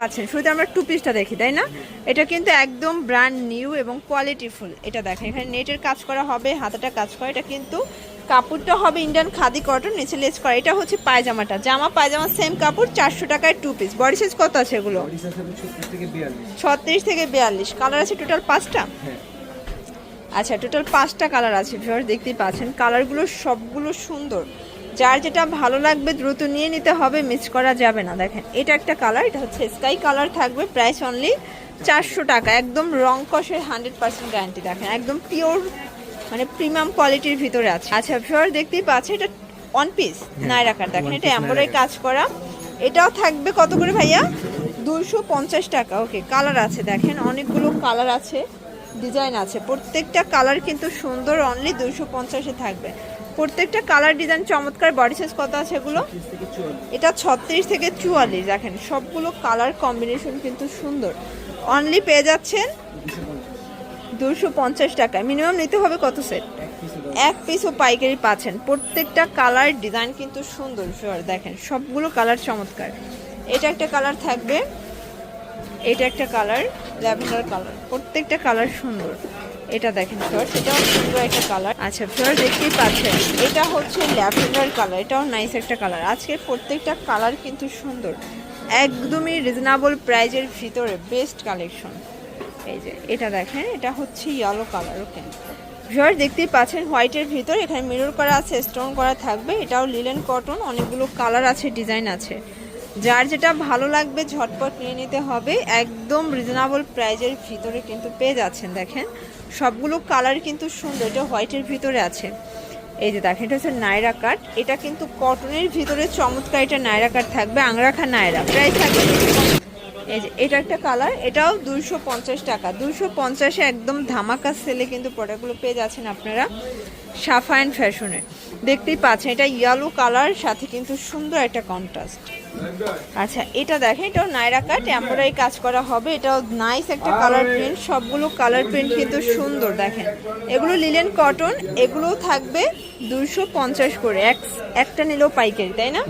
পাচ্ছেন। শুরুতে আমরা টু পিসটা দেখি তাই না? এটা কিন্তু একদম ব্র্যান্ড নিউ এবং কোয়ালিটিফুল এটা দেখেন এখানে নেটের কাজ করা হবে হাতাটা কাজ করা। এটা কিন্তু কাপড়টা হবে ইন্ডিয়ান খাদি কটন নিচে লেস করা। এটা হচ্ছে পায়জামাটা। জামা পায়জামা সেম কাপড় চারশো টাকায় টু পিস বডি সাইজ কত আছে এগুলো? ছত্রিশ থেকে বিয়াল্লিশ। ছত্রিশ থেকে বিয়াল্লিশ। কালার আছে টোটাল পাঁচটা? হ্যাঁ। আচ্ছা টোটাল পাঁচটা কালার আছে ভিউয়ার দেখতেই পাচ্ছেন। কালারগুলো সবগুলো সুন্দর। যার যেটা ভালো লাগবে দ্রুত নিয়ে নিতে হবে মিস করা যাবে না। দেখেন এটা একটা কালার এটা হচ্ছে স্কাই কালার থাকবে প্রাইস অনলি চারশো টাকা। একদম রং কষের হান্ড্রেড পার্সেন্ট গ্যারান্টি দেখেন একদম পিওর মানে প্রিমিয়াম কোয়ালিটির ভিতরে আছে। আচ্ছা ভিউয়ার দেখতেই পাচ্ছে এটা ওয়ান পিস নাইরাকার দেখেন এটা এম্বরাই কাজ করা। এটাও থাকবে কত করে ভাইয়া? দুশো পঞ্চাশ টাকা। ওকে কালার আছে দেখেন অনেকগুলো কালার আছে ডিজাইন আছে। প্রত্যেকটা কালার কিন্তু সুন্দর অনলি দুশো পঞ্চাশে থাকবে। প্রত্যেকটা কালার ডিজাইন চমৎকার বডি সাইজ কত আছে এগুলো? এটা ছত্রিশ থেকে চুয়াল্লিশ, দেখেন, সবগুলো কালার কম্বিনেশন কিন্তু সুন্দর। অনলি পেয়ে যাচ্ছেন দুশো পঞ্চাশ টাকা মিনিমাম নিতে হবে কত সেট এক পিসে পিসও পাইকারি পাচ্ছেন। প্রত্যেকটা কালার ডিজাইন কিন্তু সুন্দর দেখেন, সবগুলো কালার চমৎকার। এটা একটা কালার থাকবে, এটা একটা কালার ল্যাভেন্ডার কালার প্রত্যেকটা কালার সুন্দর। এটা দেখেন শিওর এটাও সুন্দর একটা কালার আচ্ছা শিওর দেখতেই পাচ্ছেন, এটা হচ্ছে ল্যাভেন্ডার কালার এটাও নাইস একটা কালার আজকে প্রত্যেকটা কালার কিন্তু সুন্দর, একদমই রিজনেবল প্রাইজের ভিতরে বেস্ট কালেকশন এই যে, এটা দেখেন, এটা হচ্ছে ইয়েলো কালার ওকে ভিউয়ার দেখতেই পাচ্ছেন হোয়াইটের ভিতর এখানে মিরর করা আছে স্টোন করা থাকবে, এটাও লিলেন কটন অনেকগুলো কালার আছে ডিজাইন আছে। যার যেটা ভালো লাগবে, ঝটপট নিয়ে নিতে হবে, একদম রিজনেবল প্রাইজের ভিতরে কিন্তু পেয়ে যাচ্ছেন, দেখেন। সবগুলো কালার কিন্তু সুন্দর, এটা হোয়াইটের ভিতরে আছে। এই যে দেখেন, এটা হচ্ছে নায়রা কাট এটা কিন্তু কটনের ভিতরে চমৎকার এটা নায়রা কাট থাকবে, আংরাখা নায়রা, প্রায় থাকবে। এই যে, এটা একটা কালার, এটাও দুইশো পঞ্চাশ টাকা। দুইশো পঞ্চাশে একদম ধামাকা সেলে কিন্তু প্রোডাক্টগুলো পেয়ে যাচ্ছেন আপনারা সাফা অ্যান্ড ফ্যাশনে। দেখতেই পাচ্ছেন, এটা ইয়েলো কালার, সাথে কিন্তু সুন্দর একটা কন্ট্রাস্ট আচ্ছা এটা দেখেন এটাও নাইরা কাট এমব্রয়ডারি কাজ করা হবে। এটাও নাইস একটা কালার প্রিন্ট সবগুলো কালার প্রিন্ট কিন্তু সুন্দর দেখেন। এগুলো লিলেন কটন এগুলোও থাকবে দুইশো পঞ্চাশ করে এক একটা নিলেও পাইকারি তাই না?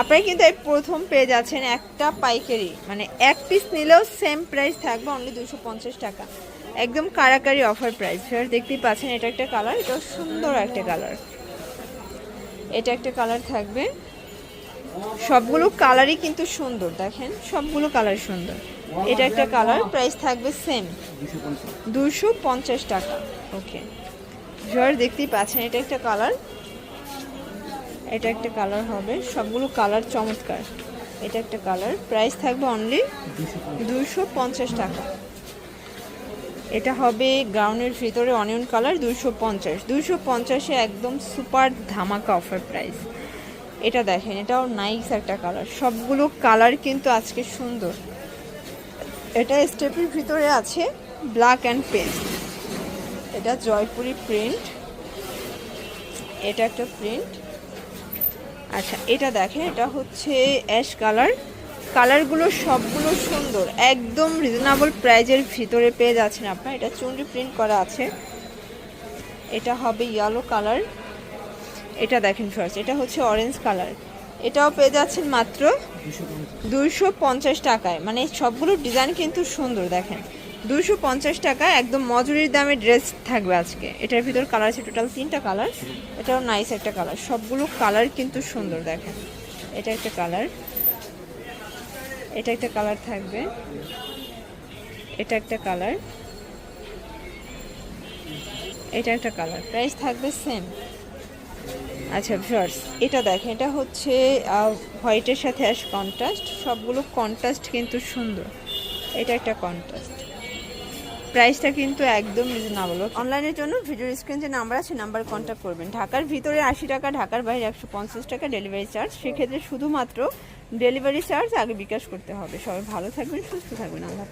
আপনারা কিন্তু এই প্রথম পেয়ে যাচ্ছেন একটা পাইকারি মানে এক পিস নিলেও সেম প্রাইস থাকবে অনলি দুশো পঞ্চাশ টাকা। একদম কারাকারি অফার প্রাইস ফের দেখতেই পাচ্ছেন এটা একটা কালার এটা সুন্দর একটা কালার এটা একটা কালার থাকবে। সবগুলো কালারই কিন্তু সুন্দর, দেখেন, সবগুলো কালার সুন্দর। এটা একটা কালার প্রাইস থাকবে সেম দুশো পঞ্চাশ টাকা ওকে জোয়ার দেখতেই পাচ্ছেন, এটা একটা কালার এটা একটা কালার হবে, সবগুলো কালার চমৎকার। এটা একটা কালার প্রাইস থাকবে অনলি দুশো পঞ্চাশ টাকা। এটা হবে গ্রাউন্ডের ভিতরে অনিয়ন কালার দুশো পঞ্চাশ। দুশো পঞ্চাশে একদম সুপার ধামাকা অফার প্রাইস এটা দেখেন, এটাও নাইস একটা কালার সবগুলো কালার কিন্তু আজকে সুন্দর। এটা স্টেপের ভিতরে আছে ব্ল্যাক অ্যান্ড পেস্ট এটা জয়পুরি প্রিন্ট এটা একটা প্রিন্ট আচ্ছা এটা দেখেন, এটা হচ্ছে অ্যাশ কালার কালারগুলো সবগুলো সুন্দর। একদম রিজনেবল প্রাইজের ভিতরে পেয়ে যাচ্ছেন আপনার। এটা চুনরি প্রিন্ট করা আছে। এটা হবে ইয়েলো কালার এটা দেখেন ফার্স্ট এটা হচ্ছে অরেঞ্জ কালার এটাও পেয়ে যাচ্ছেন মাত্র দুইশো পঞ্চাশ টাকায়। মানে সবগুলো ডিজাইন কিন্তু সুন্দর, দেখেন। দুইশো পঞ্চাশ টাকা একদম মজুরির দামে ড্রেস থাকবে আজকে। এটার ভিতর কালার আছে টোটাল তিনটা কালার এটাও নাইস একটা কালার সবগুলো কালার কিন্তু সুন্দর, দেখেন। এটা একটা কালার এটা একটা কালার থাকবে। এটা একটা কালার এটা একটা কালার প্রাইস থাকবে সেম আচ্ছা ভিউয়ার্স এটা দেখেন, এটা হচ্ছে হোয়াইটের সাথে অ্যাশ কন্ট্রাস্ট সবগুলো কন্ট্রাস্ট কিন্তু সুন্দর। এটা একটা কন্ট্রাস্ট প্রাইসটা কিন্তু একদম রিজনেবল অনলাইনের জন্য ভিডিও স্ক্রিন যে নাম্বার আছে নাম্বার কন্ট্যাক্ট করবেন। ঢাকার ভিতরে আশি টাকা, ঢাকার বাইরে একশো পঞ্চাশ টাকা ডেলিভারি চার্জ সেক্ষেত্রে শুধুমাত্র ডেলিভারি চার্জ আগে বিকাশ করতে হবে। সবাই ভালো থাকবেন, সুস্থ থাকবেন। আল্লাহ